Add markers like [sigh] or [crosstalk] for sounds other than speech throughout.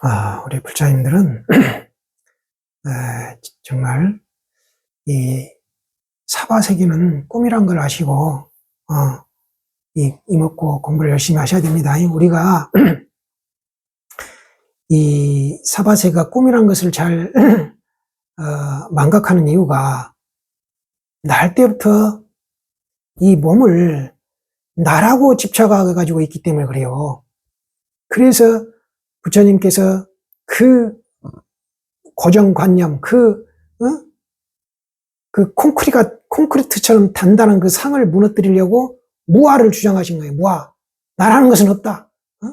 아, 우리 불자님들은 [clears throat] 에, 정말 이 사바세계는 꿈이란 걸 아시고 어, 이 이먹고 공부를 열심히 하셔야 됩니다. 우리가 [clears throat] 이 사바세가 꿈이란 것을 잘 [clears throat] 어, 망각하는 이유가 날 때부터 이 몸을 나라고 집착해 가지고 있기 때문에 그래요. 그래서 부처님께서 그 고정관념, 그, 어? 그 콘크리가, 콘크리트처럼 단단한 그 상을 무너뜨리려고 무아를 주장하신 거예요. 무아. 나라는 것은 없다. 어?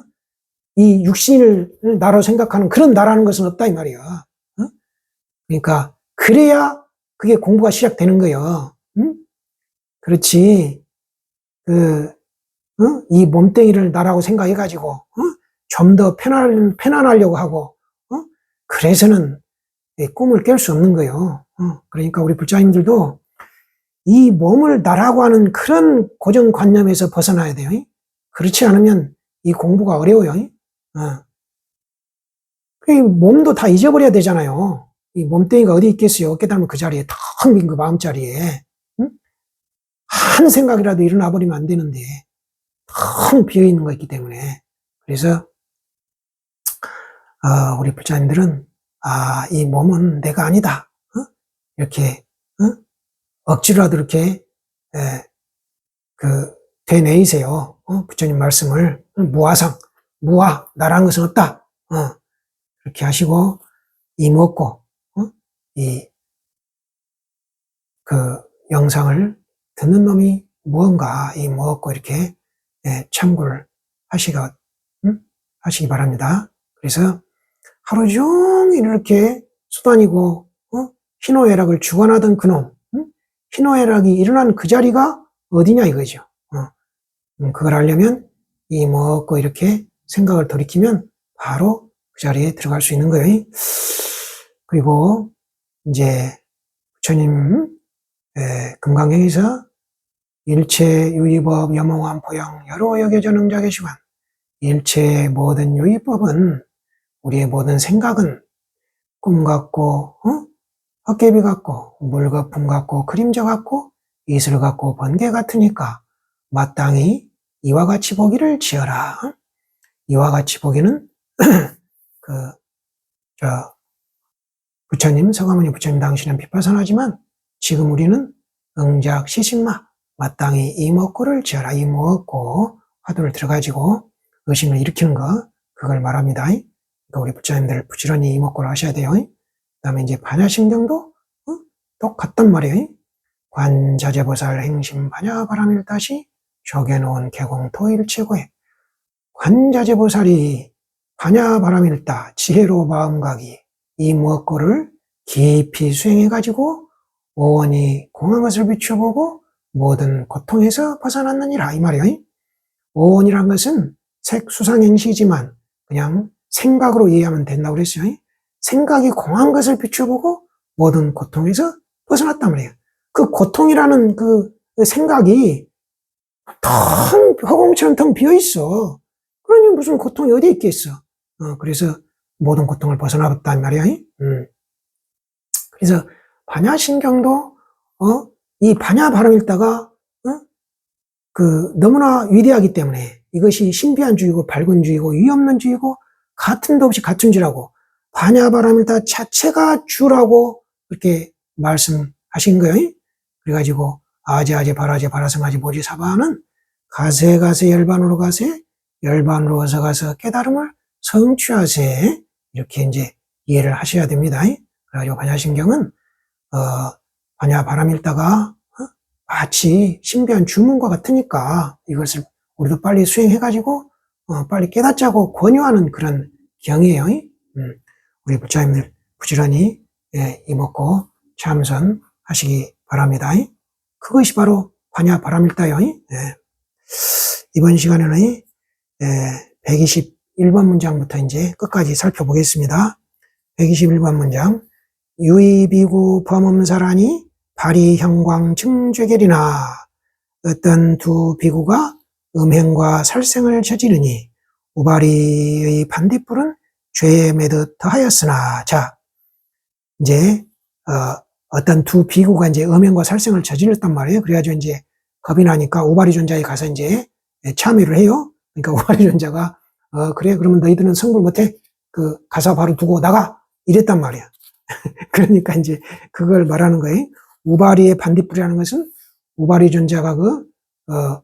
이 육신을 나로 생각하는 그런 나라는 것은 없다 이 말이야. 어? 그러니까 그래야 그게 공부가 시작되는 거예요. 응? 그렇지. 그, 어? 이 몸뚱이를 나라고 생각해가지고 어? 좀 더 편안, 편안하려고 하고 어? 그래서는 이 꿈을 깰 수 없는 거예요. 어? 그러니까 우리 불자님들도 이 몸을 나라고 하는 그런 고정관념에서 벗어나야 돼요. 그렇지 않으면 이 공부가 어려워요. 어. 이 몸도 다 잊어버려야 되잖아요. 이 몸뚱이가 어디 있겠어요? 깨달으면 그 자리에 텅 빈 그 마음 자리에 응? 한 생각이라도 일어나 버리면 안 되는데 텅 비어 있는 거 있기 때문에 그래서 어, 우리 불자님들은 아, 이 몸은 내가 아니다. 어? 이렇게 어? 억지로라도 이렇게 에, 그 되뇌이세요. 어? 부처님 말씀을 무아상, 무아, 나라는 것은 없다. 어, 그렇게 하시고 이 먹고 어? 이그 영상을 듣는 놈이 무언가 이 먹고 이렇게 예, 참고를 하시가 음? 하시기 바랍니다. 그래서 하루 종일 이렇게 수다니고 어? 희노애락을 주관하던 그놈 응? 희노애락이 일어난 그 자리가 어디냐 이거죠. 어. 음, 그걸 알려면 이 먹고 이렇게 생각을 돌이키면 바로 그 자리에 들어갈 수 있는 거예요. 그리고 이제 부처님 금강경에서 일체 유의법 여몽한 포영 여러 여겨져 능자계 시간 일체 모든 유의법은 우리의 모든 생각은 꿈 같고 어? 헛개비 같고 물거품 같고 그림자 같고 이슬 같고 번개 같으니까 마땅히 이와 같이 보기를 지어라. 이와 같이 보기는 [clears throat] 그 저 부처님 서가모니 부처님 당신은 비파선하지만 지금 우리는 응작 시식마 마땅히 이먹고를 지어라 이먹고 화두를 들어가지고 의심을 일으키는 거 그걸 말합니다. 그러니까 우리 부처님들 부지런히 이먹고를 하셔야 돼요. 그 다음에 이제 반야심경도 어? 똑같단 말이에요. 관자재보살 행심 반야바람일 다시 조개놓은 개공토일 최고의 관자재보살이 반야바람일다 지혜로 마음가기 이 무엇고를 깊이 수행해가지고 오원이 공한 것을 비춰보고 모든 고통에서 벗어났느니라 이 말이에요. 오원이란 것은 색수상행시지만 그냥 생각으로 이해하면 된다고 그랬어요. 생각이 공한 것을 비춰보고 모든 고통에서 벗어났단 말이에요. 그 고통이라는 그 생각이 텅, 허공처럼 텅 비어 있어. 그러니 무슨 고통이 어디 있겠어. 어, 그래서 모든 고통을 벗어나봤단 말이야. 음. 그래서 반야신경도, 어, 이 반야 발음 읽다가, 어, 그, 너무나 위대하기 때문에 이것이 신비한 주의고 밝은 주의고 위없는 주의고 같은 도 없이 같은 주라고 반야바람일 다 자체가 주라고 그렇게 말씀하신 거예요. 그래가지고 아제 아제 바라제 바라성아제 보지사바는 가세 가세 열반으로 가세 열반으로 가서 가서 깨달음을 성취하세 이렇게 이제 이해를 하셔야 됩니다. 그래가지고 반야신경은 어, 반야 바람일다가 어? 마치 신비한 주문과 같으니까 이것을 우리도 빨리 수행해가지고 어, 빨리 깨닫자고 권유하는 그런 경이에요. 음, 우리 부처님들 부지런히 예, 이먹고 참선하시기 바랍니다. 그것이 바로 반야 바람일다요. 예. 이번 시간에는 예, 121번 문장부터 이제 끝까지 살펴보겠습니다. 121번 문장 유의비구 범음사라니 발이 형광 증죄결이나 어떤 두 비구가 음행과 살생을 저지르니 우바리의 반딧불은 죄에 매듯 더하였으나 자 이제 어, 어떤 두 비구가 이제 음행과 살생을 저질렀단 말이에요. 그래가지고 이제 겁이 나니까 우바리 존자에 가서 이제 참여를 해요. 그러니까 [laughs] 우바리 존자가 어 그래 그러면 너희들은 성불 못해 그 가사 바로 두고 나가 이랬단 말이야. [laughs] 그러니까 이제 그걸 말하는 거예요. 우바리의 반딧불이라는 것은 우바리 존자가 그, 어,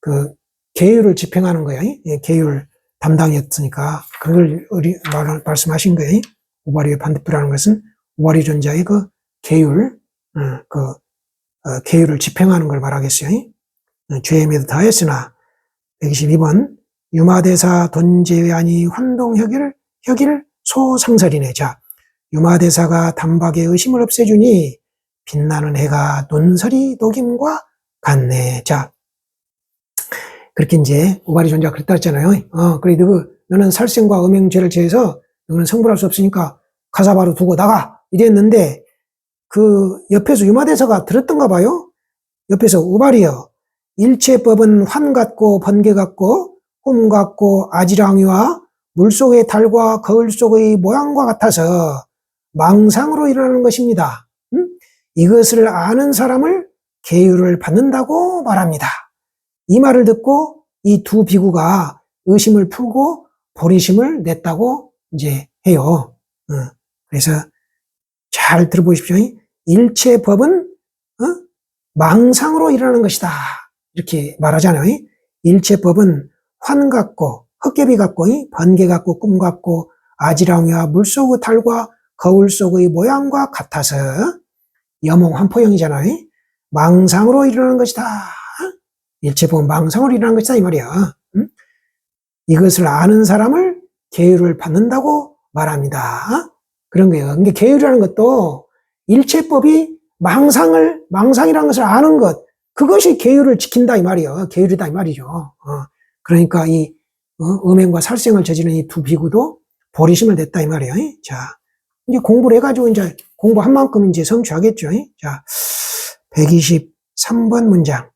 그, 계율을 집행하는 거예요. 예, 계율 담당이었으니까, 그걸 우리 말, 말씀하신 거예요. 우바리의 반딧불이라는 것은 우바리 존자의 그 계율, 어, 그, 어, 계율을 집행하는 걸 말하겠어요. 어, 죄에 매도 다했으나, 122번, 유마대사 돈제아니 환동혁일, 혁일 소상설이네. 자, 유마대사가 단박에 의심을 없애주니 빛나는 해가 논설이 녹임과 같네. 자, 그렇게 이제 우바리 존자가 그랬다 했잖아요. 어, 그래, 너, 너는 살생과 음행죄를 제해서 너는 성불할 수 없으니까 가사바로 두고 나가! 이랬는데, 그 옆에서 유마대사가 들었던가 봐요? 옆에서 우바리여. 일체법은 환 같고 번개 같고 홈 같고 아지랑이와 물 속의 달과 거울 속의 모양과 같아서 망상으로 일어나는 것입니다. 음? 이것을 아는 사람을 계율을 받는다고 말합니다. 이 말을 듣고 이 두 비구가 의심을 풀고 보리심을 냈다고 이제 해요. 어, 그래서 잘 들어보십시오. 일체 법은 어? 망상으로 일어나는 것이다. 이렇게 말하잖아요. 일체 법은 환 같고 헛개비 같고 번개 같고 꿈 같고 아지랑이와 물속의 달과 거울 속의 모양과 같아서 여몽 환포형이잖아요. 망상으로 일어나는 것이다. 일체본 망상으로 일어나는 것이다 이 말이야. 응? 이것을 아는 사람을 계율을 받는다고 말합니다. 그런 거예요. 근데 계율이라는 것도 일체법이 망상을 망상이라는 것을 아는 것 그것이 계율을 지킨다 이 말이에요. 계율이다 이 말이죠. 어, 그러니까 이 어, 음행과 살생을 저지른 이 두 비구도 보리심을 냈다 이 말이에요. 자, 이제 공부를 해가지고 이제 공부한 만큼 이제 성취하겠죠. 자, 123번 문장.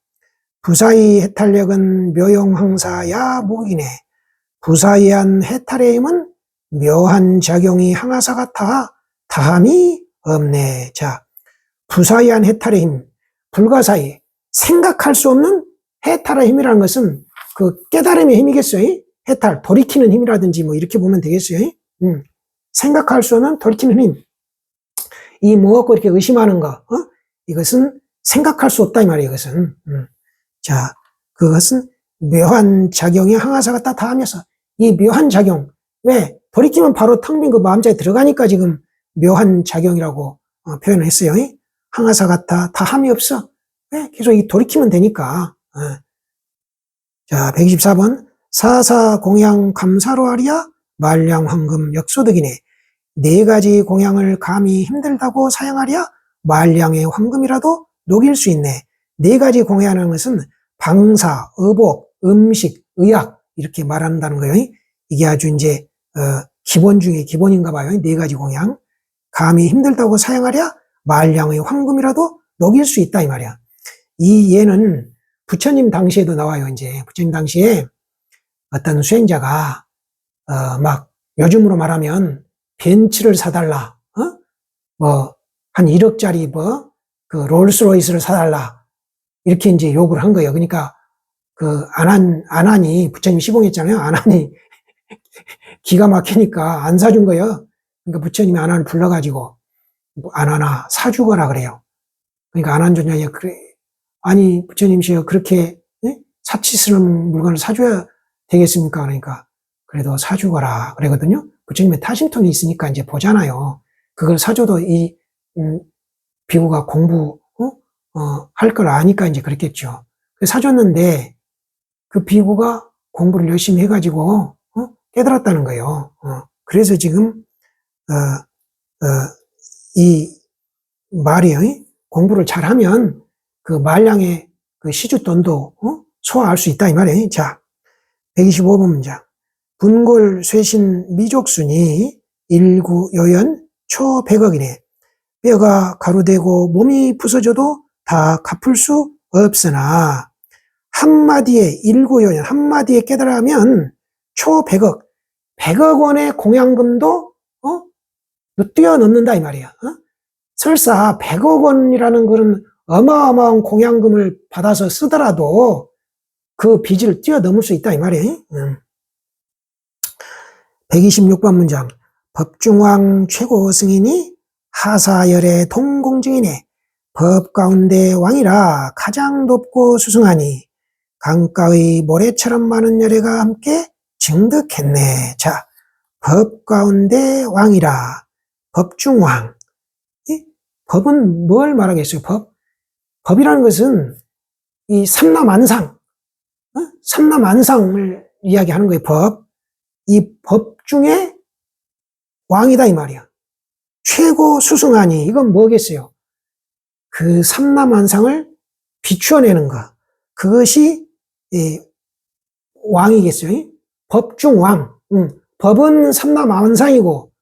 부사의 해탈력은 묘용항사야 무기네. 부사의한 해탈의 힘은 묘한 작용이 항아사 같아 다함이 없네. 자, 부사의한 해탈의 힘, 불가사의, 생각할 수 없는 해탈의 힘이라는 것은 그 깨달음의 힘이겠어요. 해탈, 돌이키는 힘이라든지 뭐 이렇게 보면 되겠어요. 음. 생각할 수 없는 돌이키는 힘. 이 무엇고 이렇게 의심하는 거, 어? 이것은 생각할 수 없다 이 말이에요. 이것은. 음. 자, 그것은 묘한 작용이 항아사가 다 다하면서 이 묘한 작용 왜 돌이키면 바로 텅 빈 그 마음자에 들어가니까 지금 묘한 작용이라고 어, 표현을 했어요. 항아사 같아 다 함이 없어. 왜? 계속 이 돌이키면 되니까. 어. 자, 124번 사사 공양 감사로 하리야 말량 황금 역소득이네. 네 가지 공양을 감히 힘들다고 사용하랴 말량의 황금이라도 녹일 수 있네. 네 가지 공양하는 것은 방사, 의복, 음식, 의학 이렇게 말한다는 거예요. 이게 아주 이제 어, 기본 중에 기본인가 봐요. 네 가지 공양. 감히 힘들다고 사용하랴 말량의 황금이라도 녹일 수 있다 이 말이야. 이 예는 부처님 당시에도 나와요. 이제 부처님 당시에 어떤 수행자가 어, 막 요즘으로 말하면 벤츠를 사달라, 어? 뭐한 1억짜리 뭐 그 롤스로이스를 사달라 이렇게 이제 요구를 한 거예요. 그러니까 그 안한 안한이 부처님 시봉했잖아요. 안한이 [laughs] 기가 막히니까 안 사준 거예요. 그러니까 부처님이 안한을 불러가지고 뭐 안하나 사주거라 그래요. 그러니까 안한 존자야 그래 아니 부처님시여 그렇게 예? 사치스러운 물건을 사줘야 되겠습니까? 그러니까 그래도 사주거라 그러거든요. 부처님의 타심통이 있으니까 이제 보잖아요. 그걸 사줘도 이 음, 비구가 공부 어? 어, 할 걸 아니까 이제 그랬겠죠. 사줬는데 그 비구가 공부를 열심히 해가지고 어? 깨달았다는 거예요. 어, 그래서 지금 어, 어, 이 말이 공부를 잘하면 그 말량의 그 시주 돈도 어? 소화할 수 있다 이 말이에요. 자, 125번 문장. 분골 쇠신 미족순이 일구 요연 초 100억이네. 뼈가 가루되고 몸이 부서져도 다 갚을 수 없으나 한마디에 일구 요연 한마디에 깨달으면 초 100억 100억 원의 공양금도 어? 뛰어넘는다 이 말이야. 어? 설사 100억 원이라는 그런 어마어마한 공양금을 받아서 쓰더라도 그 빚을 뛰어넘을 수 있다 이 말이에요. 음. 126번 문장 법중왕 최고 승인이 하사열의 동공증이네 법 가운데 왕이라 가장 높고 수승하니 강가의 모래처럼 많은 열애가 함께 증득했네. 자, 법 가운데 왕이라 법중왕. 이 법은 뭘 말하겠어요? 법? 법이라는 것은 이 삼라만상, 어? 삼라만상을 이야기하는 거예요. 법. 이 법 중에 왕이다 이 말이야. 최고 수승하니 이건 뭐겠어요? 그 삼라만상을 비추어내는 것. 그것이 이 왕이겠어요. 법중왕. 응. 법은 삼라만상이고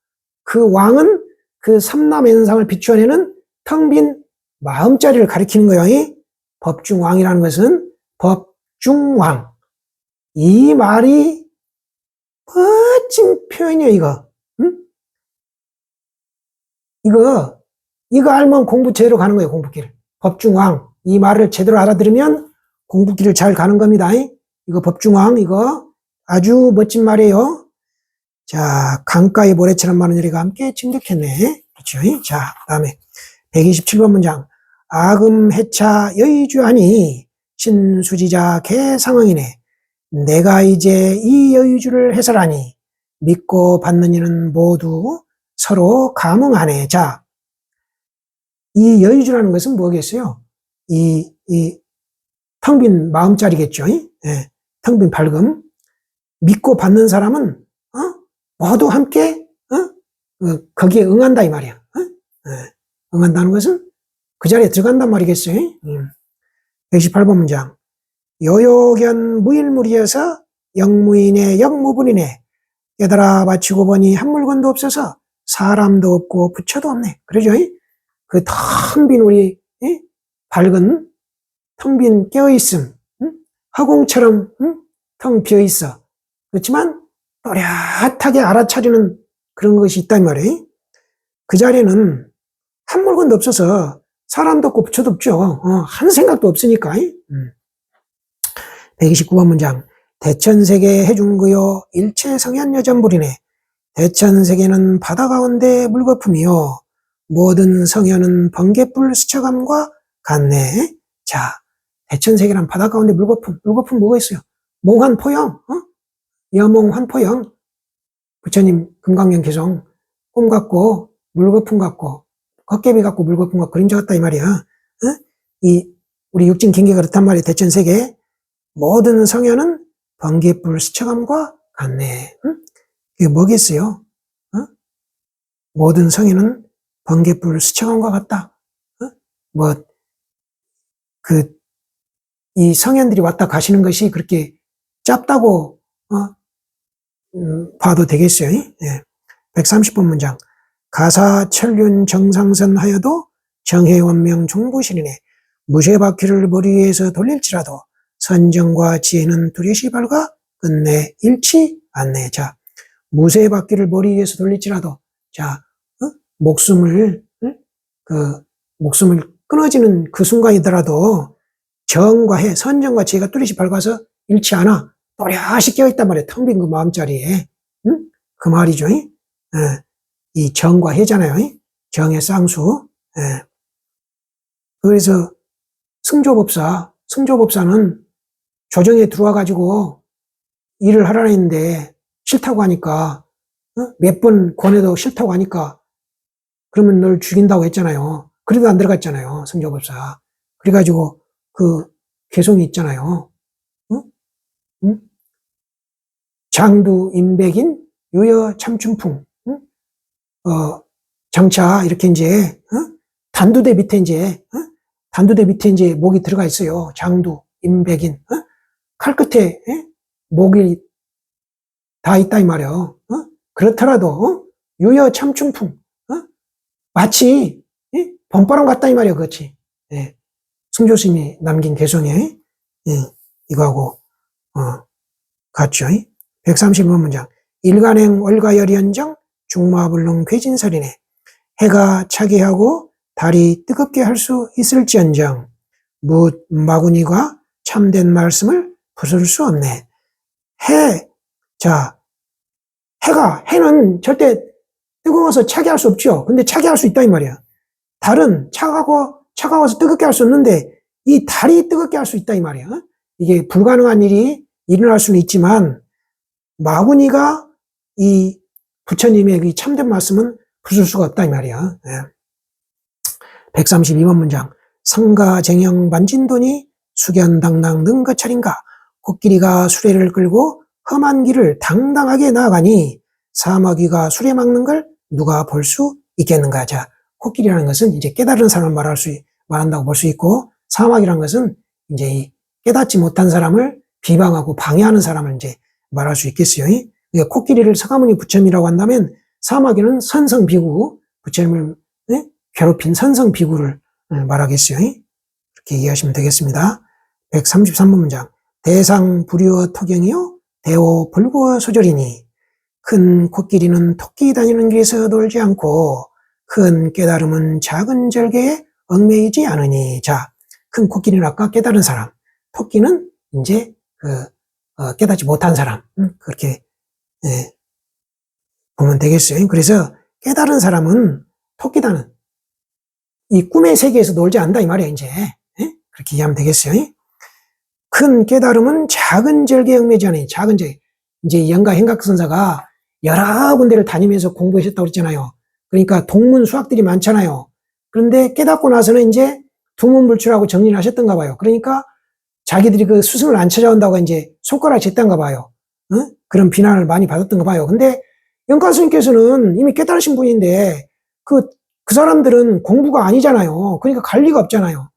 그 왕은 그 삼라만상을 비추어내는 텅빈 마음자리를 가리키는 거예요. 법중왕이라는 것은 법중왕. 이 말이 멋진 표현이에요, 이거. 응? 이거, 이거 알면 공부 제대로 가는 거예요, 공부길. 법중왕. 이 말을 제대로 알아들으면 공부길을 잘 가는 겁니다. 이거 법중왕, 이거 아주 멋진 말이에요. 자, 강가의 모래처럼 많은 열이가 함께 증득했네. 그렇죠. 자, 다음에 127번 문장. 아금 해차 여의주하니 신수지자 개상황이네. 내가 이제 이 여의주를 해설하니 믿고 받는 이는 모두 서로 감흥하네. 자, 이 여의주라는 것은 뭐겠어요? 이, 이, 텅 빈 마음짜리겠죠. 예, 텅빈 밝음. 믿고 받는 사람은, 어? 모두 함께, 어? 어, 거기에 응한다, 이 말이야. 어? 예, 응한다는 것은 그 자리에 들어간단 말이겠어요. 음. 118번 문장. 요요견 무일무리여서 영무인의 영무분이네. 깨달아 바치고 보니 한 물건도 없어서 사람도 없고 부처도 없네. 그러죠? 그 텅 빈 우리 예? 밝은 텅 빈 깨어있음 응? 허공처럼 응? 텅 비어있어. 그렇지만 또렷하게 알아차리는 그런 것이 있단 말이에요. 그 자리에는 한 물건도 없어서 사람도 없고 부처도 없죠. 어, 한 생각도 없으니까. 음. 129번 문장. 대천세계 해중구요 일체 성현 여전불이네. 대천세계는 바다 가운데 물거품이요. 모든 성현은 번개불 스쳐감과 같네. 자, 대천세계란 바다 가운데 물거품. 물거품 뭐가 있어요? 몽환 포영, 어? 여몽 환포영. 부처님 금강경 개성 꿈 같고 물거품 같고 걷개비 같고 물거품 같고 그림자 같다 이 말이야. 어? 이 우리 육진 경계가 그렇단 말이야. 대천세계 모든 성현은 번개불 스쳐감과 같네. 응? 이게 뭐겠어요? 어? 모든 성현은 번개불 스쳐감과 같다. 어? 뭐, 그, 이 성현들이 왔다 가시는 것이 그렇게 짧다고, 어? 음, 봐도 되겠어요. 예. 130번 문장. 가사 천륜 정상선 하여도 정해원명 종부신이네. 무쇠바퀴를 머리 위에서 돌릴지라도 선정과 지혜는 뚜렷이 밝아 끝내 잃지 않네. 자, 무쇠바퀴를 머리 위에서 돌릴지라도, 자, 어? 목숨을, 어? 그, 목숨을 끊어지는 그 순간이더라도 정과 해, 선정과 지혜가 뚜렷이 밝아서 잃지 않아. 또렷이 깨어있단 말이야. 텅빈 그 마음자리에. 응? 그 말이죠. 예. 이 정과 해잖아요. 정의 쌍수. 예. 그래서 승조법사, 승조법사는 조정에 들어와 가지고 일을 하라는 했는데 싫다고 하니까 어? 몇번 권해도 싫다고 하니까 그러면 널 죽인다고 했잖아요. 그래도 안 들어갔잖아요. 성조법사. 그래가지고 그 개송이 있잖아요. 어? 응? 장두 임백인 유여 참춘풍. 응? 어, 장차 이렇게 이제 어? 단두대 밑에 이제 어? 단두대 밑에 이제 목이 들어가 있어요. 장두 임백인. 어? 칼 끝에 에? 목이 다 있다 이 말이야. 어? 그렇더라도 어? 유여 참춘풍 어? 마치 에? 봄바람 같다 이 말이야. 그렇지. 예. 승조스님이 남긴 개성에 예. 이거하고 어, 같죠. 130번 문장. 일간행 월가열이언정 중마불능 괴진설이네. 해가 차게 하고 달이 뜨겁게 할 수 있을지언정 묻 마구니가 참된 말씀을 부술 수 없네. 해, 자, 해가, 해는 절대 뜨거워서 차게 할 수 없죠. 근데 차게 할 수 있다 이 말이야. 달은 차가고 차가워서 뜨겁게 할 수 없는데 이 달이 뜨겁게 할 수 있다 이 말이야. 이게 불가능한 일이 일어날 수는 있지만 마구니가 이 부처님의 이 참된 말씀은 부술 수가 없다 이 말이야. 예. 132번 문장. 상가 쟁영 반진돈이 수견 당당 능거철인가 코끼리가 수레를 끌고 험한 길을 당당하게 나아가니 사마귀가 수레 막는 걸 누가 볼 수 있겠는가? 자, 코끼리라는 것은 이제 깨달은 사람을 말할 수, 말한다고 볼 수 있고, 사마귀라는 것은 이제 이 깨닫지 못한 사람을 비방하고 방해하는 사람을 이제 말할 수 있겠어요. 코끼리를 서가모니 부처님이라고 한다면 사마귀는 선성비구, 부처님을 네? 괴롭힌 선성비구를 말하겠어요. 이렇게 이해하시면 되겠습니다. 133번 문장. 대상 불유어 토경이요 대오 불구어 소절이니 큰 코끼리는 토끼 다니는 길에서 놀지 않고 큰 깨달음은 작은 절개에 얽매이지 않으니 자, 큰 코끼리는 아까 깨달은 사람, 토끼는 이제 그 어, 깨닫지 못한 사람 음, 그렇게 예, 보면 되겠어요. 그래서 깨달은 사람은 토끼다는 이 꿈의 세계에서 놀지 않는다 이 말이야 이제 예? 그렇게 이해하면 되겠어요. 큰 깨달음은 작은 절개에 얽매이지 않으니 작은 절개 이제 영가 행각선사가 여러 군데를 다니면서 공부하셨다고 그랬잖아요. 그러니까 동문 수학들이 많잖아요. 그런데 깨닫고 나서는 이제 두문불출하고 정리를 하셨던가 봐요. 그러니까 자기들이 그 스승을 안 찾아온다고 이제 손가락 쟀던가 봐요. 어? 그런 비난을 많이 받았던가 봐요. 근데 영가 스님께서는 이미 깨달으신 분인데 그, 그 사람들은 공부가 아니잖아요. 그러니까 갈 리가 없잖아요.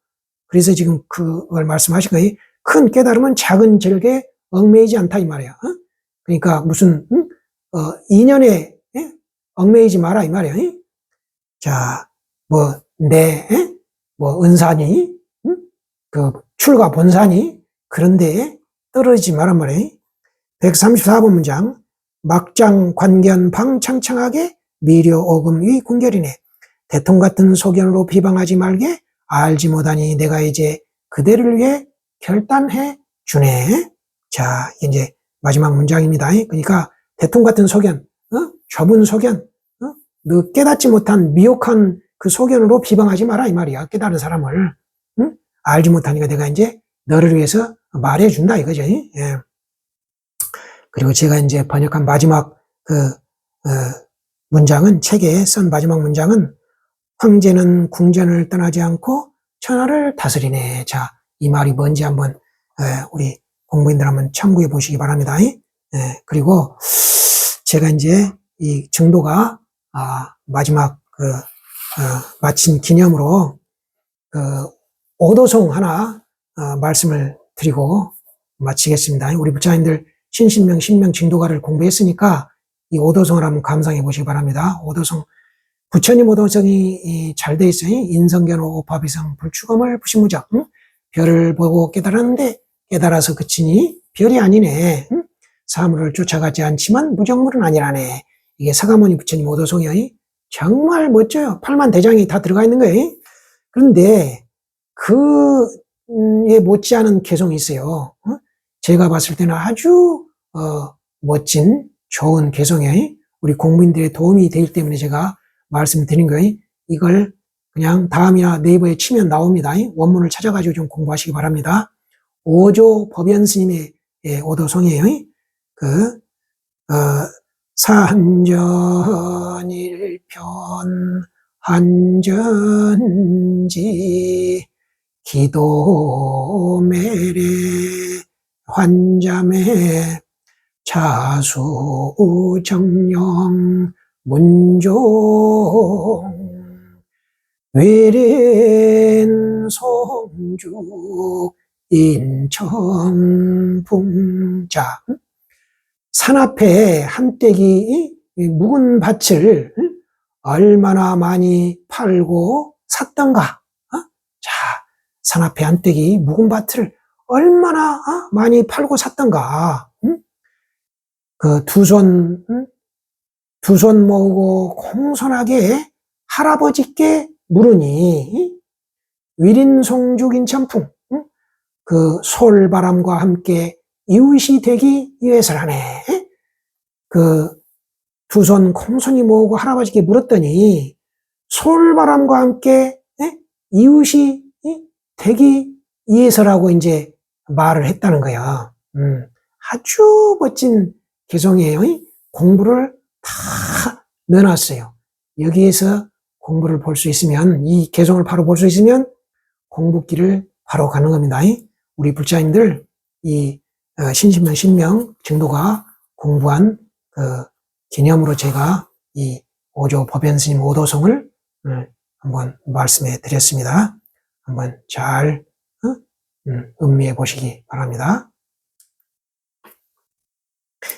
그래서 지금 그걸 말씀하신 거예요. 큰 깨달음은 작은 절개에 얽매이지 않다 이 말이야. 어? 그러니까 무슨 응? 어, 인연에 예? 얽매이지 마라 이 말이야. 예? 자, 뭐, 내, 예? 뭐, 은산이, 응? 그, 출가 본산이, 그런데 떨어지지 마란 말이야. 134번 문장. 막장 관견 방창창하게 미려 오금 위 궁결이네. 대통 같은 소견으로 비방하지 말게 알지 못하니 내가 이제 그대를 위해 결단해 주네. 자, 이제 마지막 문장입니다. 그러니까 대통 같은 소견, 어? 좁은 소견, 어? 너 깨닫지 못한 미혹한 그 소견으로 비방하지 마라 이 말이야. 깨달은 사람을 응? 알지 못하니까 내가 이제 너를 위해서 말해준다 이거죠. 예. 그리고 제가 이제 번역한 마지막 그 어, 문장은 책에 쓴 마지막 문장은 황제는 궁전을 떠나지 않고 천하를 다스리네. 자, 이 말이 뭔지 한번 에, 우리 공부인들 한번 참고해 보시기 바랍니다. 예, 그리고 제가 이제 이 정도가 아, 마지막 그 어, 마친 기념으로 그 오도송 하나 어, 말씀을 드리고 마치겠습니다. 우리 부처님들 신신명, 신명, 진도가를 공부했으니까 이 오도성을 한번 감상해 보시기 바랍니다. 오도성, 부처님 오도성이 잘 돼 있어요. 인성견호, 오파비성, 불추검을 부시무적. 응? 별을 보고 깨달았는데 깨달아서 그치니 별이 아니네. 응? 사물을 쫓아가지 않지만 무정물은 아니라네. 이게 사가모니 부처님 오도성이 정말 멋져요. 팔만 대장이 다 들어가 있는 거예요. 그런데 그에 못지않은 개성이 있어요. 어? 제가 봤을 때는 아주 어, 멋진 좋은 개성에 우리 공민들의 도움이 되기 때문에 제가 말씀드린 거예요. 이걸 그냥 다음이나 네이버에 치면 나옵니다. 원문을 찾아가지고 좀 공부하시기 바랍니다. 오조 법연 스님의 예, 오도성이에요. 그, 어, 산전일편 한전지 기도매래 환자매 자수정령 문종 외린 송주 인천풍자 산 앞에 한떼기 묵은 밭을 얼마나 많이 팔고 샀던가 어? 자, 산 앞에 한떼기 묵은 밭을 얼마나 어? 많이 팔고 샀던가 그 두 손, 두 손 모으고 공손하게 할아버지께 물으니, 위린송죽인 천풍, 응? 그 솔바람과 함께 이웃이 되기 위해서라네. 그 두손 공손히 모으고 할아버지께 물었더니 솔바람과 함께 에? 이웃이 에? 되기 위해서라고 이제 말을 했다는 거야. 음, 아주 멋진 개성이에요. 공부를 다 넣어놨어요. 여기에서 공부를 볼 수 있으면 이 개성을 바로 볼 수 있으면 공부길을 바로 가는 겁니다. 우리 불자님들 이 어, 신신명 신명 증도가 공부한 그 기념으로 제가 이 오조 법연 스님 오도성을 어, 한번 말씀해 드렸습니다. 한번 잘 어? 음, 음미해 보시기 바랍니다.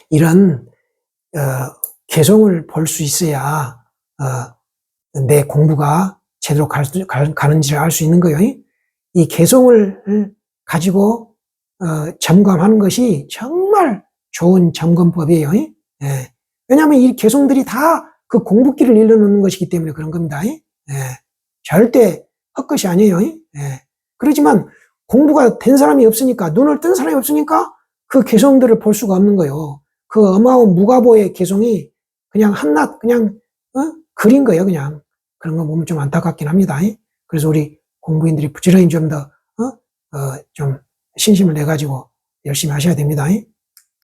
이런 어, 개성을 볼 수 있어야 어, 내 공부가 제대로 가는지를 알 수 있는 거예요. 이 개성을 가지고 어, 점검하는 것이 정말 좋은 점검법이에요. 예. 왜냐하면 이 개성들이 다 그 공부길을 일러놓는 것이기 때문에 그런 겁니다. 예. 절대 헛것이 아니에요. 예. 그렇지만 공부가 된 사람이 없으니까 눈을 뜬 사람이 없으니까 그 개성들을 볼 수가 없는 거예요. 그 어마어마한 무가보의 개성이 그냥 한낱 그냥 어? 그린 거예요. 그냥 그런 거 보면 좀 안타깝긴 합니다. 예. 그래서 우리 공부인들이 부지런히 좀더 어? 어, 좀 신심을 내 가지고 열심히 하셔야 됩니다. 예.